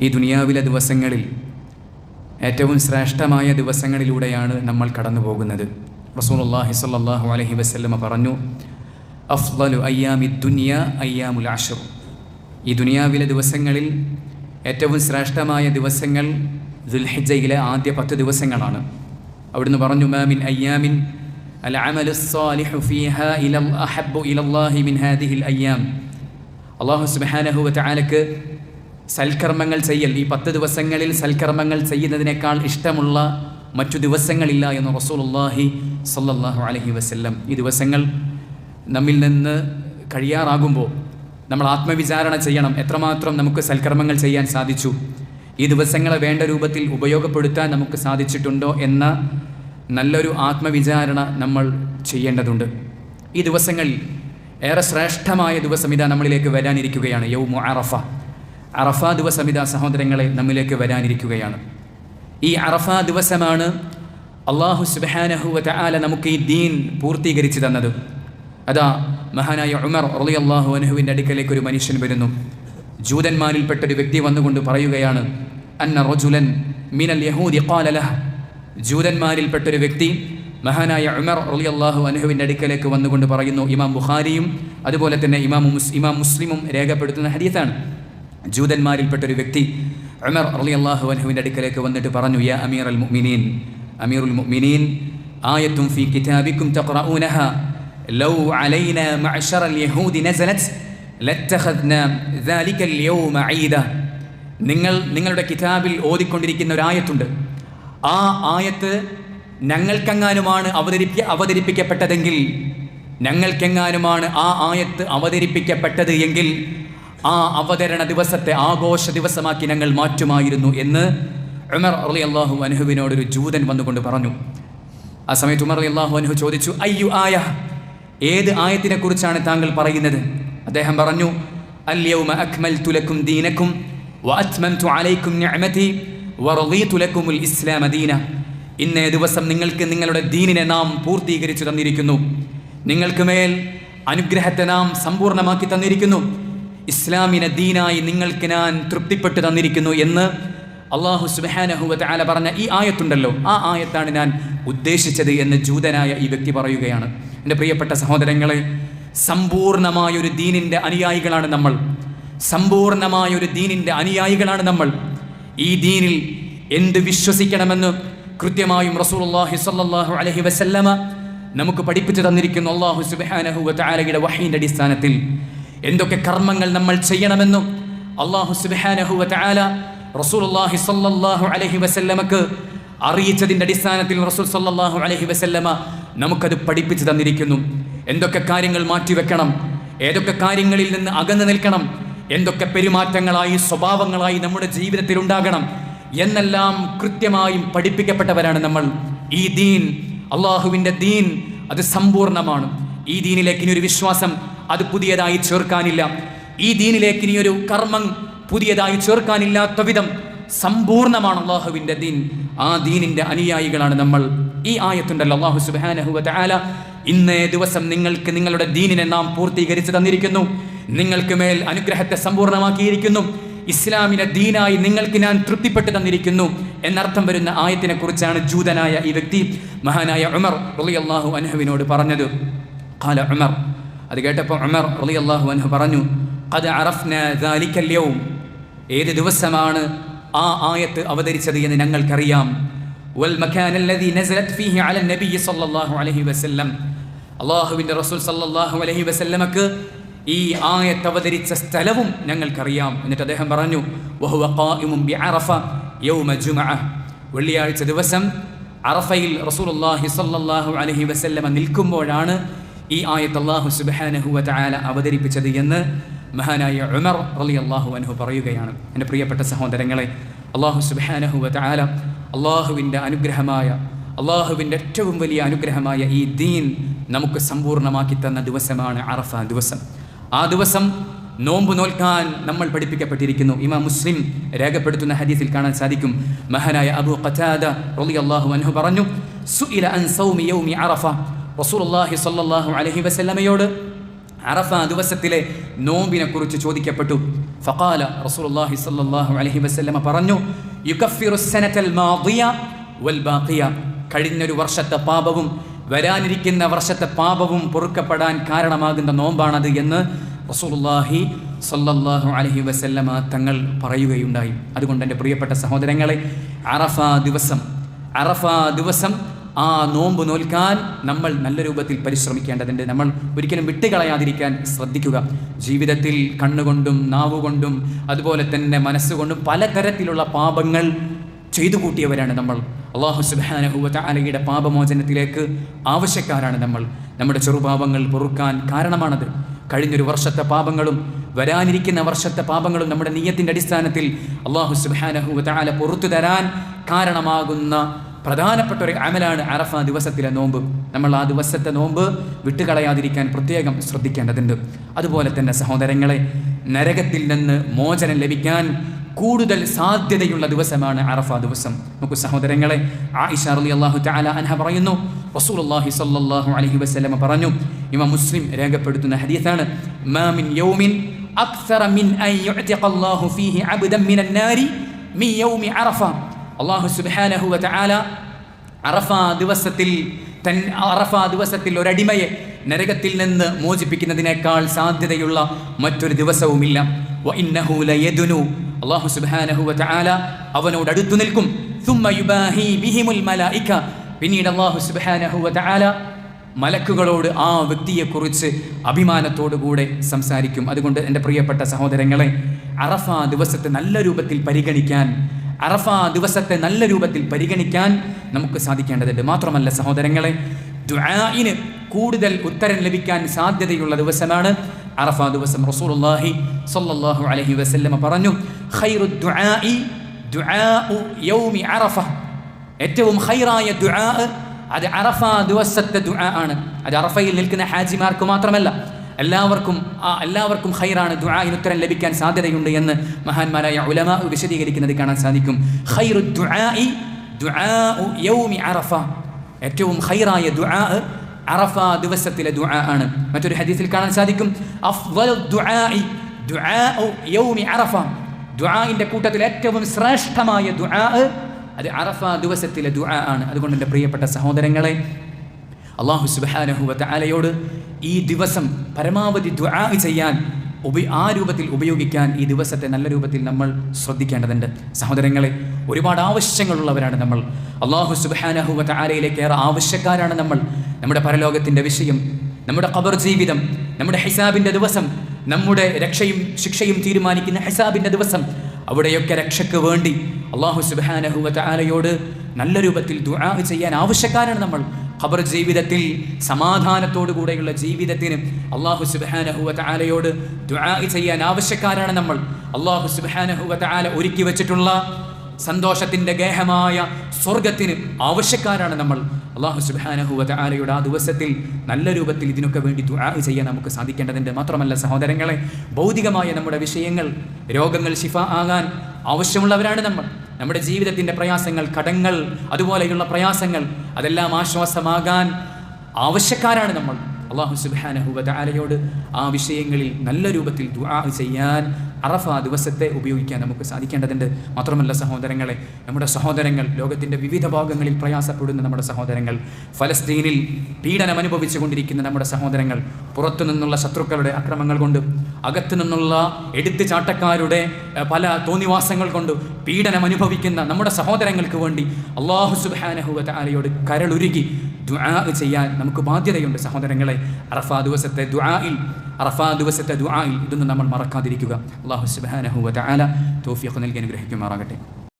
ഈ ദുനിയാവിലെ ദിവസങ്ങളിൽ ഏറ്റവും ശ്രേഷ്ഠമായ ദിവസങ്ങളിലൂടെയാണ് നമ്മൾ കടന്നു പോകുന്നത് റസൂലുള്ളാഹി സ്വല്ലല്ലാഹു അലൈഹി വസല്ലമ പറഞ്ഞു അഫ്ളലു അയ്യാമി ദുനിയ അയ്യാമുൽ അഷർ ഈ ദുനിയാവിലെ ദിവസങ്ങളിൽ ഏറ്റവും ശ്രേഷ്ഠമായ ദിവസങ്ങൾ ദുൽഹിജയിലെ ആദ്യ പത്ത് ദിവസങ്ങളാണ്. അവിടുന്ന് പറഞ്ഞു മാമിൻ അയ്യാമിൻ അള്ളാഹു സുബ്ഹാനഹു വതആലക്ക് സൽക്കർമ്മങ്ങൾ ചെയ്യൽ. ഈ പത്ത് ദിവസങ്ങളിൽ സൽക്കർമ്മങ്ങൾ ചെയ്യുന്നതിനേക്കാൾ ഇഷ്ടമുള്ള മറ്റു ദിവസങ്ങളില്ല എന്ന് റസൂലുള്ളാഹി സല്ലല്ലാഹു അലഹി വസ്ല്ലം. ഈ ദിവസങ്ങൾ നമ്മിൽ നിന്ന് കഴിയാറാകുമ്പോൾ നമ്മൾ ആത്മവിചാരണ ചെയ്യണം. എത്രമാത്രം നമുക്ക് സൽക്കർമ്മങ്ങൾ ചെയ്യാൻ സാധിച്ചു? ഈ ദിവസങ്ങളെ വേണ്ട രൂപത്തിൽ ഉപയോഗപ്പെടുത്താൻ നമുക്ക് സാധിച്ചിട്ടുണ്ടോ എന്ന നല്ലൊരു ആത്മവിചാരണ നമ്മൾ ചെയ്യേണ്ടതുണ്ട്. ഈ ദിവസങ്ങളിൽ ഏറെ ശ്രേഷ്ഠമായ ദിവസം ഇതാ നമ്മളിലേക്ക് വരാനിരിക്കുകയാണ്. യൗമു അറഫ. അറഫ ദിവസമിത സഹോദരങ്ങളെ നമ്മിലേക്ക് വരാനിരിക്കുകയാണ്. ഈ അറഫ ദിവസമാണ് അള്ളാഹു സുബാനഹുവ ആല നമുക്ക് ഈ ദീൻ പൂർത്തീകരിച്ചു തന്നത്. അതാ മഹാനായ ഉമർ റലി അള്ളാഹു അനുഹുവിന്റെ അടുക്കലേക്ക് ഒരു മനുഷ്യൻ വരുന്നു. ജൂതന്മാരിൽപ്പെട്ടൊരു വ്യക്തി വന്നുകൊണ്ട് പറയുകയാണ് അന്ന റജുലൻ മിനൽ യഹൂദി ഖാലലഹ ജൂതന്മാരിൽപ്പെട്ടൊരു വ്യക്തി മഹാനായ ഉമർ റളി അള്ളാഹു അനുഹുവിന്റെ അടുക്കലേക്ക് വന്നുകൊണ്ട് പറയുന്നു ഇമാം ബുഖാരിയും അതുപോലെ തന്നെ ഇമാം മുസ് ഇമാം മുസ്ലിമും രേഖപ്പെടുത്തുന്ന ഹദീസാണ്. ജൂതന്മാരിൽപ്പെട്ട ഒരു വ്യക്തി ഉമർ റളി അള്ളാഹു അനുഹുവിൻ്റെ അടുക്കലേക്ക് വന്നിട്ട് പറഞ്ഞു യാ അമീർ അൽ മുഅ്മിനീൻ അമീറുൽ മുഅ്മിനീൻ ആയത്തും ഫി കിതാബിക്കും തഖറഊനഹ ലൗ അലൈന മഅശറ അൽ യഹൂദി നസലത് ലത്തഖദ്ന ذلك اليوم عيدا നിങ്ങൾ നിങ്ങളുടെ കിതാബിൽ ഓതിക്കൊണ്ടിരിക്കുന്ന ഒരു ആയത്തുണ്ട് ആ ആയത്ത് ഞങ്ങൾക്കെങ്ങാനുമാണ് അവതരിപ്പി അവതരിപ്പിക്കപ്പെട്ടതെങ്കിൽ ഞങ്ങൾക്കെങ്ങാനുമാണ് ആ ആയത്ത് അവതരിപ്പിക്കപ്പെട്ടത് എങ്കിൽ ആ അവതരണ ദിവസത്തെ ആഘോഷ ദിവസമാക്കി ഞങ്ങൾ മാറ്റുമായിരുന്നു എന്ന് ഉമർ അലി അള്ളാഹു അനുഹുവിനോടൊരു ജൂതൻ വന്നുകൊണ്ട് പറഞ്ഞു. ആ സമയത്ത് ഉമർ അലി അള്ളാഹു അനുഹു ചോദിച്ചു അയ്യു ആയ? ഏത് ആയത്തിനെ കുറിച്ചാണ് താങ്കൾ പറയുന്നത്? അദ്ദേഹം പറഞ്ഞു അലൈക്കും നിഅമതി ഇസ്ലാമ ദീന. ഇന്നേ ദിവസം നിങ്ങൾക്ക് നിങ്ങളുടെ ദീനിനെ നാം പൂർത്തീകരിച്ചു തന്നിരിക്കുന്നു. നിങ്ങൾക്ക് മേൽ അനുഗ്രഹത്തെ നാം സമ്പൂർണമാക്കി തന്നിരിക്കുന്നു. ഇസ്ലാമിനെ ദീനായി നിങ്ങൾക്ക് ഞാൻ തൃപ്തിപ്പെട്ടു തന്നിരിക്കുന്നു എന്ന് അള്ളാഹു സുബാനഹുവത്ത് ആല പറഞ്ഞ ഈ ആയത്തുണ്ടല്ലോ. ആ ആയത്താണ് ഞാൻ ഉദ്ദേശിച്ചത് എന്ന് ജൂതനായ ഈ വ്യക്തി പറയുകയാണ്. എന്റെ പ്രിയപ്പെട്ട സഹോദരങ്ങളെ സമ്പൂർണമായൊരു ദീനിന്റെ അനുയായികളാണ് നമ്മൾ. സമ്പൂർണമായൊരു ദീനിന്റെ അനുയായികളാണ് നമ്മൾ. ഈ ദീനിൽ എന്ത് വിശ്വസിക്കണമെന്ന് കൃത്യമായും റസൂലുള്ളാഹി സ്വല്ലല്ലാഹു അലഹി വസല്ലമ നമുക്ക് പഠിപ്പിച്ചു തന്നിരിക്കുന്നു അള്ളാഹു സുബ്ഹാനഹു ആലയുടെ വഹീന്റെ അടിസ്ഥാനത്തിൽ. എന്തൊക്കെ കർമ്മങ്ങൾ നമ്മൾ ചെയ്യണമെന്നും അള്ളാഹു സുബ്ഹാനഹു വ തആല റസൂലുള്ളാഹി സ്വല്ലല്ലാഹു അലൈഹി വസല്ലമക്ക് അറിയിച്ചതിന്റെ അടിസ്ഥാനത്തിൽ റസൂൽ സല്ലാഹു അലഹി വസല്ലമ നമുക്കത് പഠിപ്പിച്ചു തന്നിരിക്കുന്നു. എന്തൊക്കെ കാര്യങ്ങൾ മാറ്റിവെക്കണം? ഏതൊക്കെ കാര്യങ്ങളിൽ നിന്ന് അകന്നു നിൽക്കണം? എന്തൊക്കെ പെരുമാറ്റങ്ങളായി സ്വഭാവങ്ങളായി നമ്മുടെ ജീവിതത്തിൽ ഉണ്ടാകണം? എന്നെല്ലാം കൃത്യമായും പഠിപ്പിക്കപ്പെട്ടവരാണ് നമ്മൾ. ഈ ദീൻ അള്ളാഹുവിന്റെ ദീൻ അത് സമ്പൂർണമാണ് ഈ ദീനിലേക്ക് ഇനി ഒരു വിശ്വാസം അത് പുതിയതായി ചേർക്കാനില്ല. ഈ ദീനിലേക്ക് ഇനി ഒരു കർമ്മം പുതിയതായി ചേർക്കാനില്ലാത്ത വിധം സമ്പൂർണമാണ് അള്ളാഹുവിന്റെ ദീൻ. ആ ദീനിന്റെ അനുയായികളാണ് നമ്മൾ. ഈ ആയത്തുണ്ടല്ലോ അള്ളാഹു സുബാനഹു ആല ഇന്നേ ദിവസം നിങ്ങൾക്ക് നിങ്ങളുടെ ദീനിനെ നാം പൂർത്തീകരിച്ച് തന്നിരിക്കുന്നു. നിങ്ങൾക്ക് മേൽ അനുഗ്രഹത്തെ സമ്പൂർണമാക്കിയിരിക്കുന്നു ഇസ്ലാമിനെ ദീനായി നിങ്ങൾക്ക് ഞാൻ തൃപ്തിപ്പെട്ട് തന്നിരിക്കുന്നു. എന്നർത്ഥം വരുന്ന ആയത്തിനെ കുറിച്ചാണ് ജൂതനായ ഈ വ്യക്തി മഹാനായ ഉമർ റളിയല്ലാഹു അൻഹുവിനോട് പറഞ്ഞത്. കാല ഉമർ അത് കേട്ടപ്പോൾ ഉമർ റളിയല്ലാഹു അൻഹു പറഞ്ഞു അത് അറഫ്ന ദാലിക്കൽ യൗം. ഏത് ദിവസമാണ് ആ ആയത്ത് അവതരിച്ചത് എന്ന് ഞങ്ങൾക്കറിയാം. വൽ മകാൻ നസലത് ഫീഹി അല സല്ലല്ലാഹു അലൈഹി വസല്ലം. അല്ലാഹുവിന്റെ റസൂൽ സല്ലല്ലാഹു അലൈഹി വസല്ലമക്ക് ഈ ആയത്ത് അവതരിച്ച സ്ഥലവും ഞങ്ങൾക്കറിയാം. എന്നിട്ട് അദ്ദേഹം പറഞ്ഞു വഹുവ ഖായിമുൻ ബിഅറഫ യൗമ ജുമഅ. വെള്ളിയാഴ്ച ദിവസം അറഫയിൽ റസൂലുള്ളാഹി സല്ലല്ലാഹു അലൈഹി വസല്ലമ നിൽക്കുമ്പോഴാണ് ഈ ആയത്ത് അള്ളാഹു സുബ്ഹാനഹു വ തആല അവതരിപ്പിച്ചത് എന്ന് മഹാനായ ഉമർ റളിയല്ലാഹു അൻഹു പറയുകയാണ്. എന്റെ പ്രിയപ്പെട്ട സഹോദരങ്ങളെ അള്ളാഹു സുബ്ഹാനഹു വ തആല അള്ളാഹുവിന്റെ അനുഗ്രഹമായ അള്ളാഹുവിന്റെ ഏറ്റവും വലിയ അനുഗ്രഹമായ ഈ ദീൻ നമുക്ക് സമ്പൂർണമാക്കി തന്ന ദിവസമാണ് അറഫ ദിവസം. ആ ദിവസം നോമ്പ് നോൽക്കാൻ നമ്മൾ പഠിപ്പിക്കപ്പെട്ടിരിക്കുന്നു. ഇമാം മുസ്ലിം രേഖപ്പെടുത്തുന്ന ഹദീസിൽ കാണാൻ സാധിക്കും. മഹാനായ അബു ഖതാദ റളിയല്ലാഹു അൻഹു പറഞ്ഞു സുഇല അൻ സൗമി യൗമി അറഫ. റസൂലുള്ളാഹി സ്വല്ലല്ലാഹു അലൈഹി വസല്ലമയോട് അറഫ ദിവസത്തിലെ നോമ്പിനെ കുറിച്ച് ചോദിക്കപ്പെട്ടു. ഫഖാല റസൂലുള്ളാഹി സ്വല്ലല്ലാഹു അലൈഹി വസല്ലമ പറഞ്ഞു യുകഫിറു സനതൽ മാദിയ വൽ ബാഖിയ. കഴിഞ്ഞൊരു വർഷത്തെ പാപവും വരാനിരിക്കുന്ന വർഷത്തെ പാപവും പൊറുക്കപ്പെടാൻ കാരണമാകുന്ന നോമ്പാണത് എന്ന് റസൂലുള്ളാഹി സല്ലല്ലാഹു അലൈഹി വസല്ലമ തങ്ങൾ പറയുകയുണ്ടായി. അതുകൊണ്ട് എന്റെ പ്രിയപ്പെട്ട സഹോദരങ്ങളെ അറഫ ദിവസം അറഫ ദിവസം ആ നോമ്പ് നോൽക്കാൻ നമ്മൾ നല്ല രൂപത്തിൽ പരിശ്രമിക്കേണ്ടതുണ്ട്. നമ്മൾ ഒരിക്കലും വിട്ടുകളയാതിരിക്കാൻ ശ്രദ്ധിക്കുക. ജീവിതത്തിൽ കണ്ണുകൊണ്ടും നാവുകൊണ്ടും അതുപോലെ തന്നെ മനസ്സുകൊണ്ടും പലതരത്തിലുള്ള പാപങ്ങൾ ചെയ്തു കൂട്ടിയവരാണ് നമ്മൾ. അള്ളാഹു സുബാനഹുവലയുടെ പാപമോചനത്തിലേക്ക് ആവശ്യക്കാരാണ് നമ്മൾ. നമ്മുടെ ചെറുപാപങ്ങൾ പൊറുക്കാൻ കാരണമാണത്. കഴിഞ്ഞൊരു വർഷത്തെ പാപങ്ങളും വരാനിരിക്കുന്ന വർഷത്തെ പാപങ്ങളും നമ്മുടെ നീയത്തിന്റെ അടിസ്ഥാനത്തിൽ അള്ളാഹു സുബാനഹുവല പുറത്തു തരാൻ കാരണമാകുന്ന പ്രധാനപ്പെട്ട ഒരു അമലാണ് അറഫ ദിവസത്തിലെ നോമ്പ്. നമ്മൾ ആ ദിവസത്തെ നോമ്പ് വിട്ടുകളയാതിരിക്കാൻ പ്രത്യേകം ശ്രദ്ധിക്കേണ്ടതുണ്ട്. അതുപോലെ തന്നെ സഹോദരങ്ങളെ നരകത്തിൽ നിന്ന് മോചനം ലഭിക്കാൻ കൂടുതൽ സാധ്യതയുള്ള ദിവസമാണ് അറഫ ദിവസം. നമുക്ക് സഹോദരങ്ങളെ ആയിഷ അലി അള്ളാഹു അൻഹ പറയുന്നു റസൂലുള്ളാഹി സ്വല്ലല്ലാഹു അലൈഹി വസ്ലമ പറഞ്ഞു ഇവ മുസ്ലിം രേഖപ്പെടുത്തുന്ന ഹദീസാണ് മാമിൻ യൗമിൻ അക്സറ മിൻ അൻ യുഅ്തിഖ അല്ലാഹു ഫീഹി അബ്ദൻ മിനൻ നാരി മിൻ യൗമി അറഫ അള്ളാഹു സുബ്ഹാനഹു വ തആല അറഫ ദിവസത്തിൽ തൻ അറഫ ദിവസത്തിൽ ഒരടിമയെ നരകത്തിൽ നിന്ന് മോചിപ്പിക്കുന്നതിനേക്കാൾ സാധ്യതയുള്ള മറ്റൊരു ദിവസവുമില്ല വ ഇന്നഹു ലയദുനു അള്ളാഹു സുബ്ഹാനഹു വ തആല അവനോട് അടുത്തു നിൽക്കും ثم يباهي بهم الملائكه പിന്നീട് അള്ളാഹു സുബ്ഹാനഹു വ തആല മലക്കുകളോട് ആ വ്യക്തിയെക്കുറിച്ച് അഭിമാനത്തോടുകൂടെ സംസാരിക്കും. അതുകൊണ്ട് എന്റെ പ്രിയപ്പെട്ട സഹോദരങ്ങളെ അറഫ ദിവസത്തെ നല്ല രൂപത്തിൽ പരിഗണിക്കാൻ അറഫ ദിവസത്തെ നല്ല രൂപത്തിൽ പരിഗണിക്കാൻ നമുക്ക് സാധിക്കേണ്ടതുണ്ട്. മാത്രമല്ല സഹോദരങ്ങളെ ദുആഇന് കൂടുതൽ ഉത്തരം ലഭിക്കാൻ സാധ്യതയുള്ള ദിവസമാണ് അറഫ ദിവസം. റസൂലുള്ളാഹി സ്വല്ലല്ലാഹു അലൈഹി വസല്ലമ പറഞ്ഞു ഖൈറു ദുആഇ ദുആഉ യൗമി അറഫ. ഏറ്റവും ഖൈറായ ദുആ അത് അറഫ ദിവസത്തെ ദുആ ആണ്. അത് അറഫയിൽ നിൽക്കുന്ന ഹാജിമാർക്ക് മാത്രമല്ല എല്ലാവർക്കും ആ എല്ലാവർക്കും ഖൈറാണ് ദുആഇന് ഉത്തരം ലഭിക്കാൻ സാധ്യതയുണ്ട് എന്ന് മഹാന്മാരായ ഉലമ വിശദീകരിക്കുന്നത് കാണാൻ സാധിക്കും. ഖൈറു ദുആഇ യൗമി അറഫ. ഏറ്റവും ഖൈറായ ദുആ അറഫ ദിവസത്തിലെ ദുആ ആണ്. മറ്റൊരു ഹദീസിൽ കാണാൻ സാധിക്കും അഫ്ളു ദുആഇ ദുആഉ യൗമി അറഫ. ദുആഇന്റെ കൂട്ടത്തിൽ ഏറ്റവും ശ്രേഷ്ഠമായ ദുആ അത് അറഫ ദിവസത്തിലെ ദുആ ആണ്. അതുകൊണ്ട് എന്റെ പ്രിയപ്പെട്ട സഹോദരങ്ങളെ അള്ളാഹു സുബ്ഹാനഹു വ തആലയോട് ഈ ദിവസം പരമാവധി ദുആ ചെയ്യാൻ ഉപ ആ രൂപത്തിൽ ഉപയോഗിക്കാൻ ഈ ദിവസത്തെ നല്ല രൂപത്തിൽ നമ്മൾ ശ്രദ്ധിക്കേണ്ടതുണ്ട്. സഹോദരങ്ങളെ ഒരുപാട് ആവശ്യങ്ങളുള്ളവരാണ് നമ്മൾ. അള്ളാഹു സുബ്ഹാനഹു ആലയിലേക്ക് ഏറെ ആവശ്യക്കാരാണ് നമ്മൾ. നമ്മുടെ പരലോകത്തിന്റെ വിഷയം നമ്മുടെ ഖബർ ജീവിതം നമ്മുടെ ഹിസാബിന്റെ ദിവസം നമ്മുടെ രക്ഷയും ശിക്ഷയും തീരുമാനിക്കുന്ന ഹിസാബിന്റെ ദിവസം അവിടെയൊക്കെ രക്ഷയ്ക്ക് വേണ്ടി അള്ളാഹു സുബാനഹുവ നല്ല രൂപത്തിൽ ദുആ ചെയ്യാൻ ആവശ്യക്കാരാണ് നമ്മൾ. ഖബർ ജീവിതത്തിൽ സമാധാനത്തോടു കൂടെയുള്ള ജീവിതത്തിന് അള്ളാഹു സുബാനഹുവ ആലയോട് ദുആ ചെയ്യാൻ ആവശ്യക്കാരാണ് നമ്മൾ. അള്ളാഹു സുബാനഹുവ ആല ഒരുക്കി വെച്ചിട്ടുള്ള സന്തോഷത്തിന്റെ ഗേഹമായ സ്വർഗത്തിന് ആവശ്യക്കാരാണ് നമ്മൾ. അള്ളാഹു സുബാനഹുവ ആലയുടെ ആ ദിവസത്തിൽ നല്ല രൂപത്തിൽ ഇതിനൊക്കെ വേണ്ടി ദുആ ചെയ്യാൻ നമുക്ക് സാധിക്കേണ്ടതിന്റെ മാത്രമല്ല സഹോദരങ്ങളെ ഭൗതികമായ നമ്മുടെ വിഷയങ്ങൾ രോഗങ്ങൾ ശിഫ ആകാൻ ആവശ്യമുള്ളവരാണ് നമ്മൾ. നമ്മുടെ ജീവിതത്തിന്റെ പ്രയാസങ്ങൾ കടങ്ങൾ അതുപോലെയുള്ള പ്രയാസങ്ങൾ അതെല്ലാം ആശ്വാസമാകാൻ ആവശ്യക്കാരാണ് നമ്മൾ. അള്ളാഹു സുബാനഹുവ ആലയോട് ആ വിഷയങ്ങളിൽ നല്ല രൂപത്തിൽ ദുആ ചെയ്യാൻ അറഫ ദിവസത്തെ ഉപയോഗിക്കാൻ നമുക്ക് സാധിക്കേണ്ടതുണ്ട്. മാത്രമല്ല സഹോദരങ്ങളെ നമ്മുടെ സഹോദരങ്ങൾ ലോകത്തിന്റെ വിവിധ ഭാഗങ്ങളിൽ പ്രയാസപ്പെടുന്ന നമ്മുടെ സഹോദരങ്ങൾ ഫലസ്തീനിൽ പീഡനം അനുഭവിച്ചു കൊണ്ടിരിക്കുന്ന നമ്മുടെ സഹോദരങ്ങൾ പുറത്തു നിന്നുള്ള ശത്രുക്കളുടെ അക്രമങ്ങൾ കൊണ്ട് അകത്തു നിന്നുള്ള എടുത്തു ചാട്ടക്കാരുടെ പല തോന്നിവാസങ്ങൾ കൊണ്ട് പീഡനം അനുഭവിക്കുന്ന നമ്മുടെ സഹോദരങ്ങൾക്ക് വേണ്ടി അള്ളാഹു സുബാനഹുബത്ത് ആലയോട് കരളുരുകി ദുആ ചെയ്യാൻ നമുക്ക് ബാധ്യതയുണ്ട് സഹോദരങ്ങളെ. അറഫ ദിവസത്തെ ദുആയിൽ അറഫാ ദിവസത്തെ ദുആയിൽ ഇതൊന്നും നമ്മൾ മറക്കാതിരിക്കുക. അള്ളാഹു സുബാനഹു ആല തോഫിയൊക്കെ നൽകി അനുഗ്രഹിക്കുമാറാകട്ടെ.